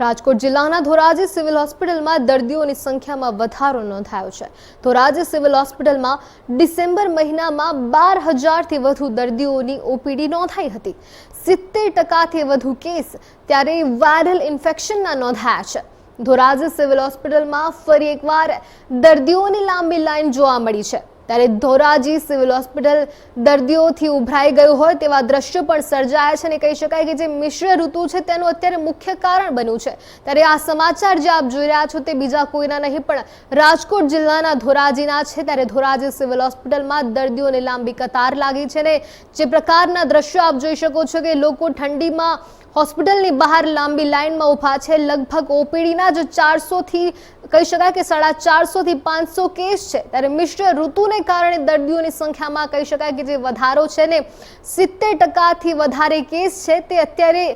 રાજકોટ જિલ્લાના ધોરાજી સિવિલ હોસ્પિટલમાં દર્દીઓની સંખ્યામાં વધારો નોંધાયો છે. ધોરાજી સિવિલ હોસ્પિટલમાં ડિસેમ્બર મહિનામાં બાર હજારથી વધુ દર્દીઓની ઓપીડી નોંધાઈ હતી. સિત્તેર ટકાથી વધુ કેસ ત્યારે વાયરલ ઇન્ફેક્શનના નોંધાયા છે. ધોરાજી સિવિલ હોસ્પિટલમાં ફરી એકવાર દર્દીઓની લાંબી લાઈન જોવા મળી છે. ત્યારે ધોરાજી સિવિલ હોસ્પિટલ દર્દીઓથી ઉભરાઈ ગયું હોય તેવા દ્રશ્યો પણ સર્જાયા છે અને કહી શકાય કે જે મિશ્ર ઋતુ છે તેનું અત્યારે મુખ્ય કારણ બન્યું છે. ત્યારે આ સમાચાર જે આપ જોઈ રહ્યા છો તે બીજા કોઈના નહીં, પણ રાજકોટ જિલ્લાના ધોરાજીના છે. ત્યારે ધોરાજી સિવિલ હોસ્પિટલમાં દર્દીઓની લાંબી કતાર લાગી છે ને જે પ્રકારના દ્રશ્યો આપ જોઈ શકો છો કે લોકો ઠંડીમાં હોસ્પિટલની બહાર લાંબી લાઇનમાં ઊભા છે. લગભગ ઓપીડીના જ ચારસોથી કહી શકાય કે સાડા ચારસોથી પાંચસો કેસ છે. ત્યારે મિશ્ર ઋતુને કારણે દર્દીઓની સંખ્યામાં કહી શકાય કે જે વધારો છે ને, સિત્તેર ટકાથી વધારે કેસ છે. તે અત્યારે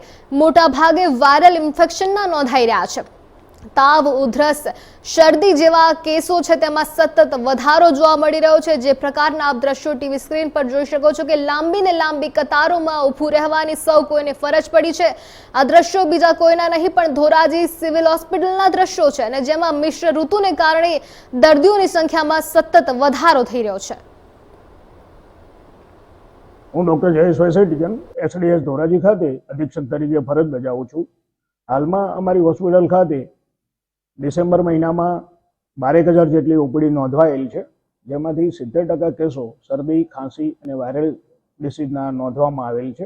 મોટાભાગે વાયરલ ઇન્ફેક્શનના નોંધાઈ રહ્યા છે. તાવ, ઉધરસ, શરદી જેવા કેસો છે તેમાં સતત વધારો જોવા મળી રહ્યો છે. જે પ્રકારના આપ દ્રશ્યો ટીવી સ્ક્રીન પર જોઈ શકો છો કે લાંબી ને લાંબી કતારોમાં ઊભું રહેવાની સૌ કોઈને ફરજ પડી છે. આ દ્રશ્યો બીજા કોઈના નહીં, પણ ધોરાજી સિવિલ હોસ્પિટલના દ્રશ્યો છે અને જેમાં મિશ્ર ઋતુને કારણે દર્દીઓની સંખ્યામાં સતત વધારો થઈ રહ્યો છે. હું ડૉક્ટર જયેશ વૈસેટિકન એસડીએસ ધોરાજી ખાતે અધિક્ષક તરીકે ફરજ બજાવું છું. હાલમાં અમારી હોસ્પિટલ ખાતે ડિસેમ્બર મહિનામાં બારેક હજાર જેટલી ઓપીડી નોંધવાયેલ છે. જેમાંથી સિત્તેર ટકા કેસો શરદી, ખાંસી અને વાયરલ ડિસીઝના નોંધવામાં આવેલ છે.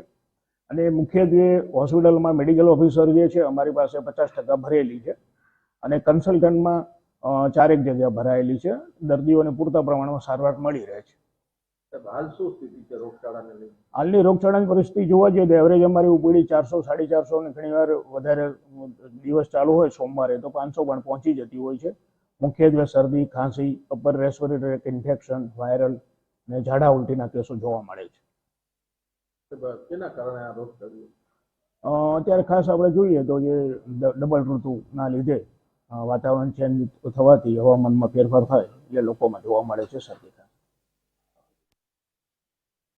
અને મુખ્યત્વે હોસ્પિટલમાં મેડિકલ ઓફિસર જે છે, અમારી પાસે પચાસ ટકા ભરેલી છે. અને કન્સલ્ટન્ટમાં ચારેક જગ્યા ભરાયેલી છે. દર્દીઓને પૂરતા પ્રમાણમાં સારવાર મળી રહે છે. હાલની રોગચાળાની પરિસ્થિતિ જોવા જઈએ તો એવરેજ અમારી ઉપડી ચારસો સાડી ચારસો ને ઘણીવાર વધારે દિવસ ચાલુ હોય સોમવારે તો પાંચસો પણ પહોંચી જતી હોય છે. મુખ્યત્વે શરદી ખાંસી અપર રેસ્પિરેટરી ઇન્ફેક્શન વાયરલ અને ઝાડા ઉલટીના કેસો જોવા મળે છે. કેના કારણે આ રોગ અત્યારે ખાસ આપણે જોઈએ તો જે ડબલ ઋતુના લીધે વાતાવરણ ચેન્જ થવાથી હવામાનમાં ફેરફાર થાય એટલે લોકોમાં જોવા મળે છે શરદી ખાંસી.